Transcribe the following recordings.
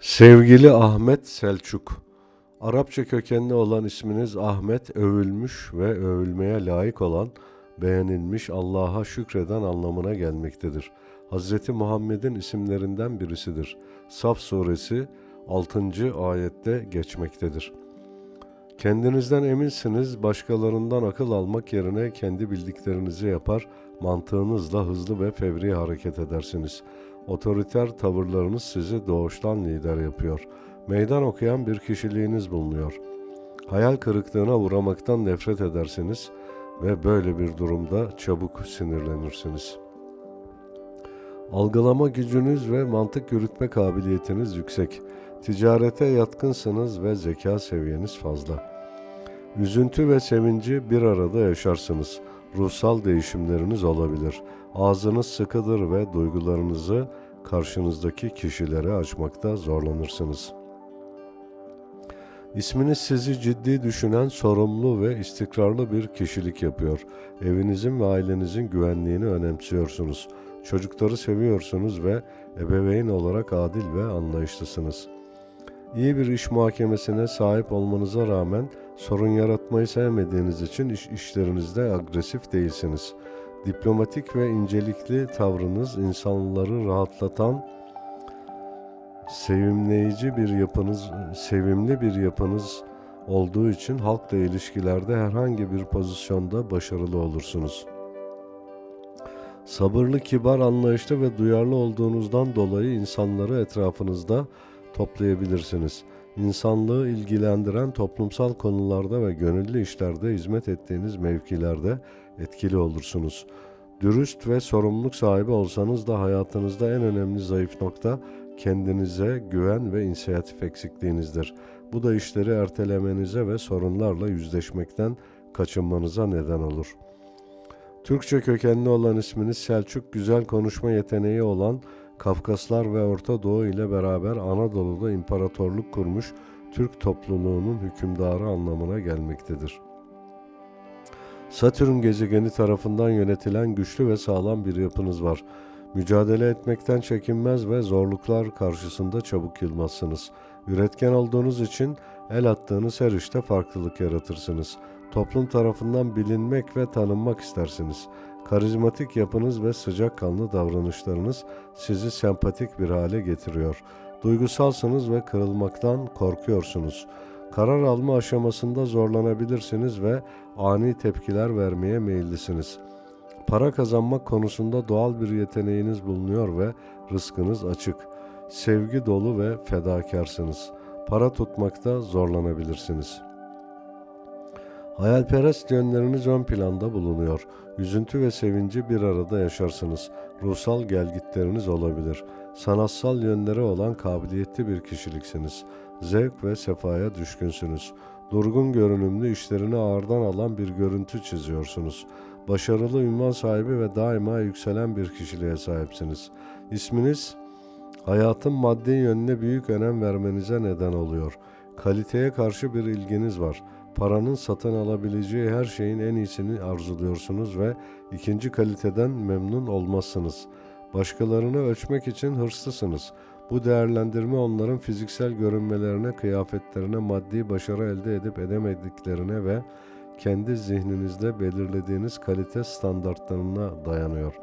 Sevgili Ahmet Selçuk, Arapça kökenli olan isminiz Ahmet, övülmüş ve övülmeye layık olan, beğenilmiş, Allah'a şükreden anlamına gelmektedir. Hz. Muhammed'in isimlerinden birisidir. Saf suresi 6. ayette geçmektedir. Kendinizden eminsiniz, başkalarından akıl almak yerine kendi bildiklerinizi yapar, mantığınızla hızlı ve fevri hareket edersiniz. Otoriter tavırlarınız sizi doğuştan lider yapıyor. Meydan okuyan bir kişiliğiniz bulunuyor. Hayal kırıklığına uğramaktan nefret edersiniz ve böyle bir durumda çabuk sinirlenirsiniz. Algılama gücünüz ve mantık yürütme kabiliyetiniz yüksek. Ticarete yatkınsınız ve zeka seviyeniz fazla. Üzüntü ve sevinci bir arada yaşarsınız. Ruhsal değişimleriniz olabilir. Ağzınız sıkıdır ve duygularınızı karşınızdaki kişilere açmakta zorlanırsınız. İsminiz sizi ciddi düşünen, sorumlu ve istikrarlı bir kişilik yapıyor. Evinizin ve ailenizin güvenliğini önemsiyorsunuz. Çocukları seviyorsunuz ve ebeveyn olarak adil ve anlayışlısınız. İyi bir iş muhakemesine sahip olmanıza rağmen sorun yaratmayı sevmediğiniz için iş işlerinizde agresif değilsiniz. Diplomatik ve incelikli tavrınız insanları rahatlatan sevimleyici bir yapınız, sevimli bir yapınız olduğu için halkla ilişkilerde herhangi bir pozisyonda başarılı olursunuz. Sabırlı, kibar, anlayışlı ve duyarlı olduğunuzdan dolayı insanları etrafınızda toplayabilirsiniz. İnsanlığı ilgilendiren toplumsal konularda ve gönüllü işlerde hizmet ettiğiniz mevkilerde etkili olursunuz. Dürüst ve sorumluluk sahibi olsanız da hayatınızda en önemli zayıf nokta kendinize güven ve inisiyatif eksikliğinizdir. Bu da işleri ertelemenize ve sorunlarla yüzleşmekten kaçınmanıza neden olur. Türkçe kökenli olan isminiz Selçuk, güzel konuşma yeteneği olan Kafkaslar ve Orta Doğu ile beraber Anadolu'da imparatorluk kurmuş Türk topluluğunun hükümdarı anlamına gelmektedir. Satürn gezegeni tarafından yönetilen güçlü ve sağlam bir yapınız var. Mücadele etmekten çekinmez ve zorluklar karşısında çabuk yılmazsınız. Üretken olduğunuz için el attığınız her işte farklılık yaratırsınız. Toplum tarafından bilinmek ve tanınmak istersiniz. Karizmatik yapınız ve sıcakkanlı davranışlarınız sizi sempatik bir hale getiriyor. Duygusalsınız ve kırılmaktan korkuyorsunuz. Karar alma aşamasında zorlanabilirsiniz ve ani tepkiler vermeye meyillisiniz. Para kazanmak konusunda doğal bir yeteneğiniz bulunuyor ve rızkınız açık. Sevgi dolu ve fedakarsınız. Para tutmakta zorlanabilirsiniz.'' Hayalperest yönleriniz ön planda bulunuyor. Üzüntü ve sevinci bir arada yaşarsınız. Ruhsal gelgitleriniz olabilir. Sanatsal yönleri olan kabiliyetli bir kişiliksiniz. Zevk ve sefaya düşkünsünüz. Durgun görünümlü işlerini ağırdan alan bir görüntü çiziyorsunuz. Başarılı ünvan sahibi ve daima yükselen bir kişiliğe sahipsiniz. İsminiz hayatın maddi yönüne büyük önem vermenize neden oluyor. Kaliteye karşı bir ilginiz var.'' Paranın satın alabileceği her şeyin en iyisini arzuluyorsunuz ve ikinci kaliteden memnun olmazsınız. Başkalarını ölçmek için hırslısınız. Bu değerlendirme onların fiziksel görünmelerine, kıyafetlerine, maddi başarı elde edip edemediklerine ve kendi zihninizde belirlediğiniz kalite standartlarına dayanıyor.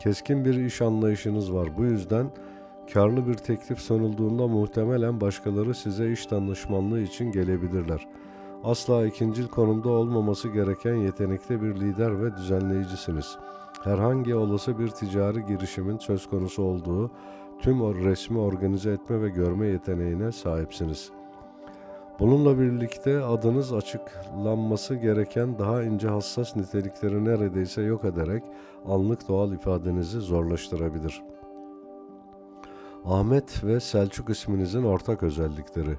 Keskin bir iş anlayışınız var. Bu yüzden karlı bir teklif sunulduğunda muhtemelen başkaları size iş danışmanlığı için gelebilirler.'' Asla ikincil konumda olmaması gereken yetenekli bir lider ve düzenleyicisiniz. Herhangi olası bir ticari girişimin söz konusu olduğu tüm o resmi organize etme ve görme yeteneğine sahipsiniz. Bununla birlikte adınız açıklanması gereken daha ince hassas nitelikleri neredeyse yok ederek anlık doğal ifadenizi zorlaştırabilir. Ahmet ve Selçuk isminizin ortak özellikleri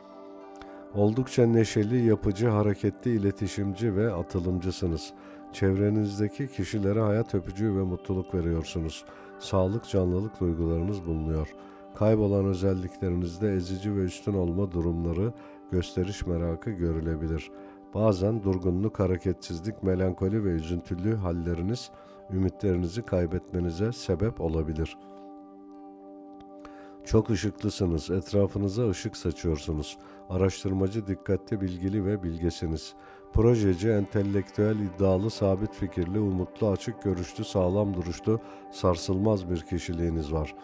Oldukça neşeli, yapıcı, hareketli, iletişimci ve atılımcısınız. Çevrenizdeki kişilere hayat öpücüğü ve mutluluk veriyorsunuz. Sağlık, canlılık duygularınız bulunuyor. Kaybolan özelliklerinizde ezici ve üstün olma durumları, gösteriş merakı görülebilir. Bazen durgunluk, hareketsizlik, melankoli ve üzüntülü halleriniz ümitlerinizi kaybetmenize sebep olabilir. Çok ışıklısınız, etrafınıza ışık saçıyorsunuz. Araştırmacı, dikkatli, bilgili ve bilgesiniz. Projeci, entelektüel, iddialı, sabit fikirli, umutlu, açık görüşlü, sağlam duruşlu, sarsılmaz bir kişiliğiniz var.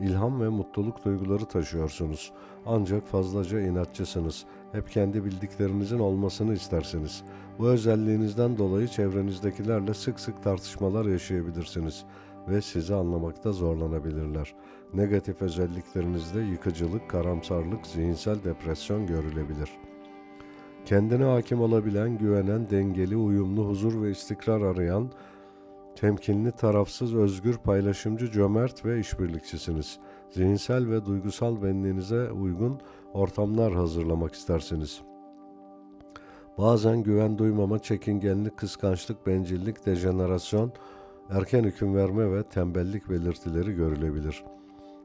İlham ve mutluluk duyguları taşıyorsunuz. Ancak fazlaca inatçısınız. Hep kendi bildiklerinizin olmasını istersiniz. Bu özelliğinizden dolayı çevrenizdekilerle sık sık tartışmalar yaşayabilirsiniz ve sizi anlamakta zorlanabilirler. Negatif özelliklerinizde yıkıcılık, karamsarlık, zihinsel depresyon görülebilir. Kendine hakim olabilen, güvenen, dengeli, uyumlu, huzur ve istikrar arayan, temkinli, tarafsız, özgür, paylaşımcı, cömert ve işbirlikçisiniz. Zihinsel ve duygusal benliğinize uygun ortamlar hazırlamak istersiniz. Bazen güven duymama, çekingenlik, kıskançlık, bencillik, dejenerasyon, erken hüküm verme ve tembellik belirtileri görülebilir.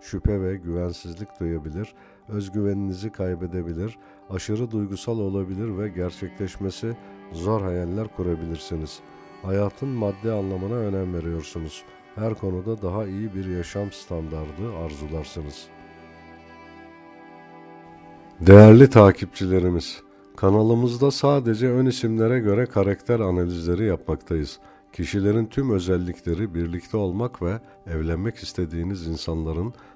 şüphe ve güvensizlik duyabilir, özgüveninizi kaybedebilir, aşırı duygusal olabilir ve gerçekleşmesi zor hayaller kurabilirsiniz. Hayatın maddi anlamına önem veriyorsunuz. Her konuda daha iyi bir yaşam standardı arzularsınız. Değerli takipçilerimiz, kanalımızda sadece ön isimlere göre karakter analizleri yapmaktayız. Kişilerin tüm özellikleri, birlikte olmak ve evlenmek istediğiniz insanların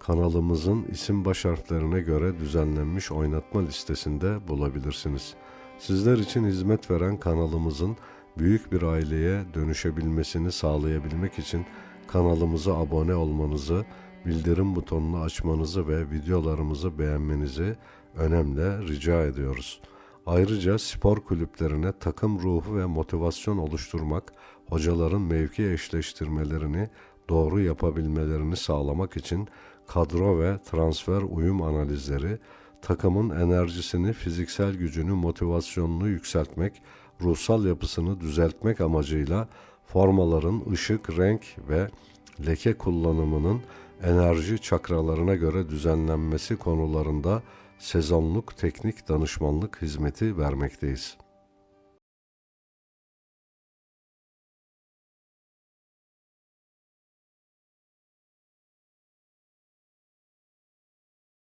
kanalımızın isim baş harflerine göre düzenlenmiş oynatma listesinde bulabilirsiniz. Sizler için hizmet veren kanalımızın büyük bir aileye dönüşebilmesini sağlayabilmek için kanalımıza abone olmanızı, bildirim butonunu açmanızı ve videolarımızı beğenmenizi önemli rica ediyoruz. Ayrıca spor kulüplerine takım ruhu ve motivasyon oluşturmak, hocaların mevki eşleştirmelerini doğru yapabilmelerini sağlamak için kadro ve transfer uyum analizleri, takımın enerjisini, fiziksel gücünü, motivasyonunu yükseltmek, ruhsal yapısını düzeltmek amacıyla formaların ışık, renk ve leke kullanımının enerji çakralarına göre düzenlenmesi konularında sezonluk teknik danışmanlık hizmeti vermekteyiz.